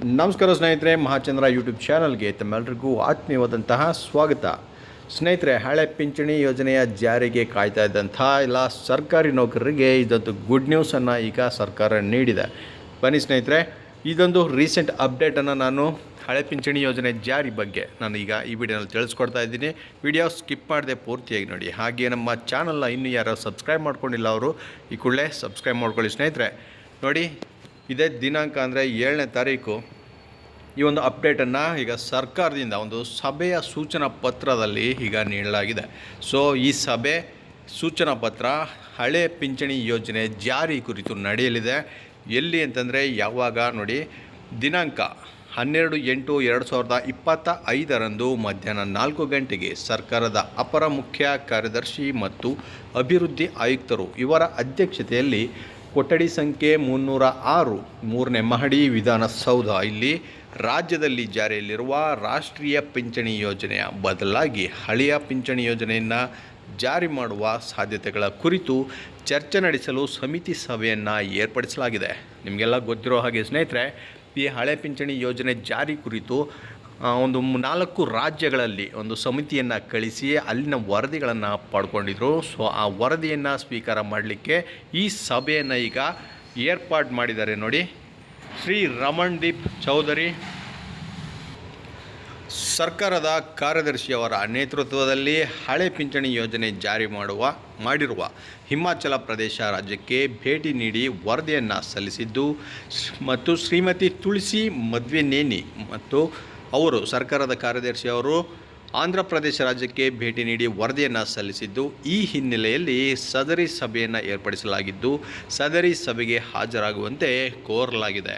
ನಮಸ್ಕಾರ ಸ್ನೇಹಿತರೆ, ಮಹಾಚಂದ್ರ ಯೂಟ್ಯೂಬ್ ಚಾನಲ್ಗೆ ತಮ್ಮೆಲ್ಲರಿಗೂ ಆತ್ಮೀಯವಾದಂತಹ ಸ್ವಾಗತ. ಸ್ನೇಹಿತರೆ, ಹಳೆ ಪಿಂಚಣಿ ಯೋಜನೆಯ ಜಾರಿಗೆ ಕಾಯ್ತಾ ಇದ್ದಂಥ ಎಲ್ಲ ಸರ್ಕಾರಿ ನೌಕರರಿಗೆ ಇದೊಂದು ಗುಡ್ ನ್ಯೂಸನ್ನು ಈಗ ಸರ್ಕಾರ ನೀಡಿದೆ. ಬನ್ನಿ ಸ್ನೇಹಿತರೆ, ಇದೊಂದು ರೀಸೆಂಟ್ ಅಪ್ಡೇಟನ್ನು ನಾನು ಹಳೆ ಪಿಂಚಣಿ ಯೋಜನೆ ಜಾರಿ ಬಗ್ಗೆ ನಾನು ಈಗ ಈ ವಿಡಿಯೋನಲ್ಲಿ ತಿಳಿಸ್ಕೊಡ್ತಾ ಇದ್ದೀನಿ. ವಿಡಿಯೋ ಸ್ಕಿಪ್ ಮಾಡದೆ ಪೂರ್ತಿಯಾಗಿ ನೋಡಿ. ಹಾಗೆ ನಮ್ಮ ಚಾನಲ್ನ ಇನ್ನೂ ಯಾರು ಸಬ್ಸ್ಕ್ರೈಬ್ ಮಾಡ್ಕೊಂಡಿಲ್ಲ ಅವರು, ಈ ಕೂಡಲೇ ಸಬ್ಸ್ಕ್ರೈಬ್ ಮಾಡ್ಕೊಳ್ಳಿ ಸ್ನೇಹಿತರೆ. ನೋಡಿ ಇದೇ ದಿನಾಂಕ ಅಂದರೆ ಏಳನೇ ತಾರೀಕು. ಈ ಒಂದು ಅಪ್ಡೇಟನ್ನು ಈಗ ಸರ್ಕಾರದಿಂದ ಒಂದು ಸಭೆಯ ಸೂಚನಾ ಪತ್ರದಲ್ಲಿ ಈಗ ನೀಡಲಾಗಿದೆ. ಸೊ ಈ ಸಭೆ ಸೂಚನಾ ಪತ್ರ ಹಳೆ ಪಿಂಚಣಿ ಯೋಜನೆ ಜಾರಿ ಕುರಿತು ನಡೆಯಲಿದೆ. ಎಲ್ಲಿ ಅಂತಂದರೆ ಯಾವಾಗ ನೋಡಿ, ದಿನಾಂಕ ಹನ್ನೆರಡು ಎಂಟು ಎರಡು ಸಾವಿರದ ಇಪ್ಪತ್ತ ಐದರಂದು ಮಧ್ಯಾಹ್ನ ನಾಲ್ಕು ಗಂಟೆಗೆ ಸರ್ಕಾರದ ಅಪರ ಮುಖ್ಯ ಕಾರ್ಯದರ್ಶಿ ಮತ್ತು ಅಭಿವೃದ್ಧಿ ಆಯುಕ್ತರು ಇವರ ಅಧ್ಯಕ್ಷತೆಯಲ್ಲಿ ಕೊಠಡಿ ಸಂಖ್ಯೆ ಮುನ್ನೂರ ಆರು, ಮೂರನೇ ಮಹಡಿ ವಿಧಾನಸೌಧ. ಇಲ್ಲಿ ರಾಜ್ಯದಲ್ಲಿ ಜಾರಿಯಲ್ಲಿರುವ ರಾಷ್ಟ್ರೀಯ ಪಿಂಚಣಿ ಯೋಜನೆಯ ಬದಲಾಗಿ ಹಳೆಯ ಪಿಂಚಣಿ ಯೋಜನೆಯನ್ನು ಜಾರಿ ಮಾಡುವ ಸಾಧ್ಯತೆಗಳ ಕುರಿತು ಚರ್ಚೆ ನಡೆಸಲು ಸಮಿತಿ ಸಭೆಯನ್ನು ಏರ್ಪಡಿಸಲಾಗಿದೆ. ನಿಮಗೆಲ್ಲ ಗೊತ್ತಿರೋ ಹಾಗೆ ಸ್ನೇಹಿತರೆ, ಈ ಹಳೆ ಪಿಂಚಣಿ ಯೋಜನೆ ಜಾರಿ ಕುರಿತು ಒಂದು ನಾಲ್ಕು ರಾಜ್ಯಗಳಲ್ಲಿ ಒಂದು ಸಮಿತಿಯನ್ನು ಕಳಿಸಿ ಅಲ್ಲಿನ ವರದಿಗಳನ್ನು ಪಡ್ಕೊಂಡಿದ್ರು. ಸೊ, ಆ ವರದಿಯನ್ನು ಸ್ವೀಕಾರ ಮಾಡಲಿಕ್ಕೆ ಈ ಸಭೆಯನ್ನು ಈಗ ಏರ್ಪಾಡು ಮಾಡಿದ್ದಾರೆ ನೋಡಿ. ಶ್ರೀ ರಮಣ್ದೀಪ್ ಚೌಧರಿ, ಸರ್ಕಾರದ ಕಾರ್ಯದರ್ಶಿಯವರ ನೇತೃತ್ವದಲ್ಲಿ ಹಳೆ ಪಿಂಚಣಿ ಯೋಜನೆ ಜಾರಿ ಮಾಡುವ, ಮಾಡಿರುವ ಹಿಮಾಚಲ ಪ್ರದೇಶ ರಾಜ್ಯಕ್ಕೆ ಭೇಟಿ ನೀಡಿ ವರದಿಯನ್ನು ಸಲ್ಲಿಸಿದ್ದು. ಮತ್ತು ಶ್ರೀಮತಿ ತುಳಸಿ ಮದ್ವೆನೇನಿ ಮತ್ತು ಅವರು ಸರ್ಕಾರದ ಕಾರ್ಯದರ್ಶಿ ಅವರು ಆಂಧ್ರ ಪ್ರದೇಶ ರಾಜ್ಯಕ್ಕೆ ಭೇಟಿ ನೀಡಿ ವರದಿಯನ್ನು ಸಲ್ಲಿಸಿದ್ದು, ಈ ಹಿನ್ನೆಲೆಯಲ್ಲಿ ಸದರಿ ಸಭೆಯನ್ನು ಏರ್ಪಡಿಸಲಾಗಿದ್ದು, ಸದರಿ ಸಭೆಗೆ ಹಾಜರಾಗುವಂತೆ ಕೋರಲಾಗಿದೆ.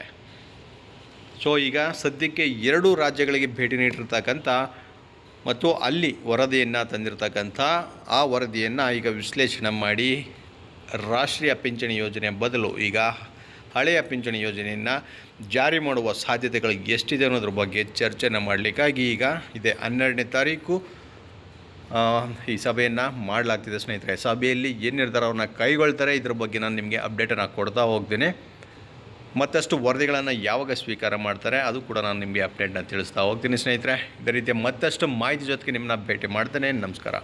ಸೊ, ಈಗ ಸದ್ಯಕ್ಕೆ ಎರಡು ರಾಜ್ಯಗಳಿಗೆ ಭೇಟಿ ನೀಡಿರ್ತಕ್ಕಂಥ ಮತ್ತು ಅಲ್ಲಿ ವರದಿಯನ್ನು ತಂದಿರತಕ್ಕಂಥ ಆ ವರದಿಯನ್ನು ಈಗ ವಿಶ್ಲೇಷಣೆ ಮಾಡಿ ರಾಷ್ಟ್ರೀಯ ಪಿಂಚಣಿ ಯೋಜನೆ ಬದಲು ಈಗ ಹಳೆಯ ಪಿಂಚಣಿ ಯೋಜನೆಯನ್ನು ಜಾರಿ ಮಾಡುವ ಸಾಧ್ಯತೆಗಳು ಎಷ್ಟಿದೆ ಅನ್ನೋದ್ರ ಬಗ್ಗೆ ಚರ್ಚೆನ ಮಾಡಲಿಕ್ಕಾಗಿ ಈಗ ಇದೆ ಹನ್ನೆರಡನೇ ತಾರೀಕು. ಈ ಸಭೆಯನ್ನು ಮಾಡಲಾಗ್ತಿದೆ ಸ್ನೇಹಿತರೆ. ಸಭೆಯಲ್ಲಿ ಏನು ನಿರ್ಧಾರವನ್ನು ಕೈಗೊಳ್ತಾರೆ, ಇದ್ರ ಬಗ್ಗೆ ನಾನು ನಿಮಗೆ ಅಪ್ಡೇಟನ್ನು ಕೊಡ್ತಾ ಹೋಗ್ತೀನಿ. ಮತ್ತಷ್ಟು ವರದಿಗಳನ್ನು ಯಾವಾಗ ಸ್ವೀಕಾರ ಮಾಡ್ತಾರೆ, ಅದು ಕೂಡ ನಾನು ನಿಮಗೆ ಅಪ್ಡೇಟ್ನ ತಿಳಿಸ್ತಾ ಹೋಗ್ತೀನಿ ಸ್ನೇಹಿತರೆ. ಇದೇ ರೀತಿಯ ಮತ್ತಷ್ಟು ಮಾಹಿತಿ ಜೊತೆಗೆ ನಿಮ್ಮನ್ನ ಭೇಟಿ ಮಾಡ್ತೇನೆ. ನಮಸ್ಕಾರ.